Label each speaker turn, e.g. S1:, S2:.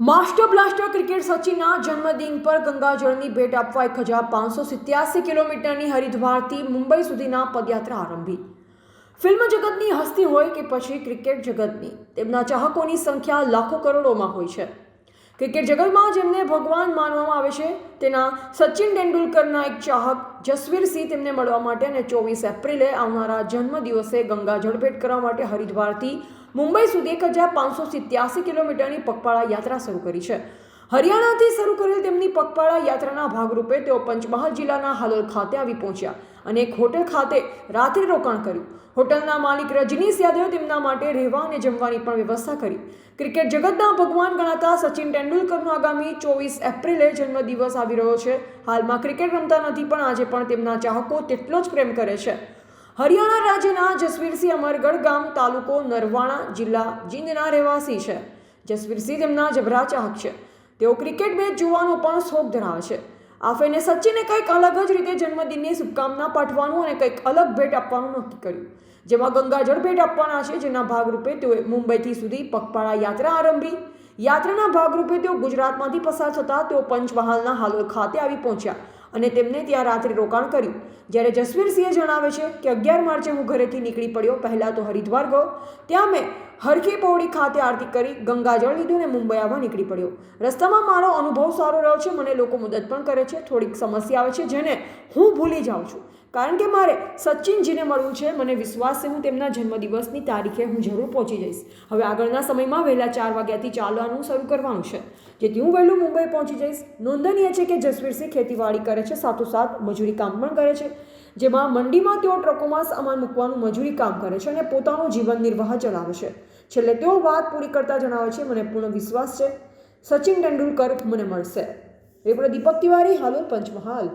S1: Master blaster cricket સચિનના જન્મદિન પર ગંગાજળની ભેટ આપવા એક હજાર પાંચસો સિત્યાસી કિલોમીટરની હરિદ્વારથી મુંબઈ સુધીના પદયાત્રા આરંભી. ફિલ્મ જગતની હસ્તી હોય કે પછી ક્રિકેટ જગતની, તેમના ચાહકોની સંખ્યા લાખો કરોડોમાં હોય છે. ક્રિકેટ જગતમાં જેમને ભગવાન માનવામાં આવે છે, તેના સચિન તેંડુલકરના એક ચાહક જસવીરસિંહ તેમને મળવા માટે અને ચોવીસ એપ્રિલે આવનારા જન્મદિવસે ગંગાજળ ભેટ કરવા માટે હરિદ્વારથી મુંબઈ સુધી એક હજાર પાંચસો સિત્યાસી કિલોમીટરની પગપાળા યાત્રા શરૂ કરી છે. હરિયાણાથી શરૂ કરેલ તેમની પગપાળા યાત્રાના ભાગરૂપે તેઓ પંચમહાલ જિલ્લાના હાલોલ ખાતે આવી પહોંચ્યા અને એક હોટેલ ખાતે રાત્રિ રોકાણ કર્યું. હોટલના માલિક રજનીશ યાદવે તેમના માટે રહેવા અને જમવાની પણ વ્યવસ્થા કરી. ક્રિકેટ જગતના ભગવાન ગણાતા સચિન તેંડુલકરનો આગામી ચોવીસ એપ્રિલે જન્મદિવસ આવી રહ્યો છે. હાલમાં ક્રિકેટ રમતા નથી પણ આજે પણ તેમના ચાહકો તેટલો જ પ્રેમ કરે છે. હરિયાણા રાજ્યના જસવીરસિંહ અમરગઢ ગામ તાલુકો નરવાણા જિલ્લા જીંદના રહેવાસી છે. જસવીરસિંહ તેમના જબરા ચાહક છે. તેઓ ક્રિકેટ મેચ જોવાનો પણ શોખ ધરાવે છે. આ ફઈને સચિને કંઈક અલગ જ રીતે જન્મદિનની શુભકામના પાઠવાનું અને કંઈક અલગ ભેટ આપવાનું નક્કી કર્યું. જેમાં ગંગાજળ ભેટ આપવાના છે, જેના ભાગરૂપે તેઓએ મુંબઈથી સુધી પગપાળા યાત્રા આરંભી. યાત્રાના ભાગરૂપે તેઓ ગુજરાતમાંથી પસાર થતાં તેઓ પંચમહાલના હાલોલ ખાતે આવી પહોંચ્યા. અને તેમને ત્યાં રાત્રે રોકાણ કર્યું. જ્યારે જસવીરસિંહે જણાવે છે કે અગિયાર માર્ચે હું ઘરેથી નીકળી પડ્યો, પહેલાં તો હરિદ્વાર ગયો. ત્યાં મેં હરખી પૌડી ખાતે આરતી કરી ગંગાજળ લીધું અને મુંબઈ આવવા નીકળી પડ્યો. રસ્તામાં મારો અનુભવ સારો રહ્યો છે, મને લોકો મદદ પણ કરે છે, થોડીક સમસ્યા આવે છે, જેને હું ભૂલી જાઉં છું. કારણ કે મારે સચિનજીને મળવું છે, મને વિશ્વાસ છે, હું તેમના જન્મદિવસની તારીખે હું જરૂર પહોંચી જઈશ. હવે આગળના સમયમાં વહેલા ચાર વાગ્યાથી ચાલવાનું શરૂ કરવાનું છે. જેથી હું વહેલું મુંબઈ પહોંચી જઈશ. નોંધનીય છે કે જસવીરસિંહ ખેતીવાડી કરે છે, સાથોસાથ મજૂરી કામ પણ કરે છે. જેમાં મંડીમાં તેઓ ટ્રકોમાં સામાન મૂકવાનું મજૂરી કામ કરે છે અને પોતાનું જીવન નિર્વાહ ચલાવે છે. છેલ્લે તેઓ વાત પૂરી કરતા જણાવે છે, મને પૂર્ણ વિશ્વાસ છે. સચિન તેંડુલકર મને મળશે. રિપોર્ટર દીપક તિવારી, હાલોલ પંચમહાલ.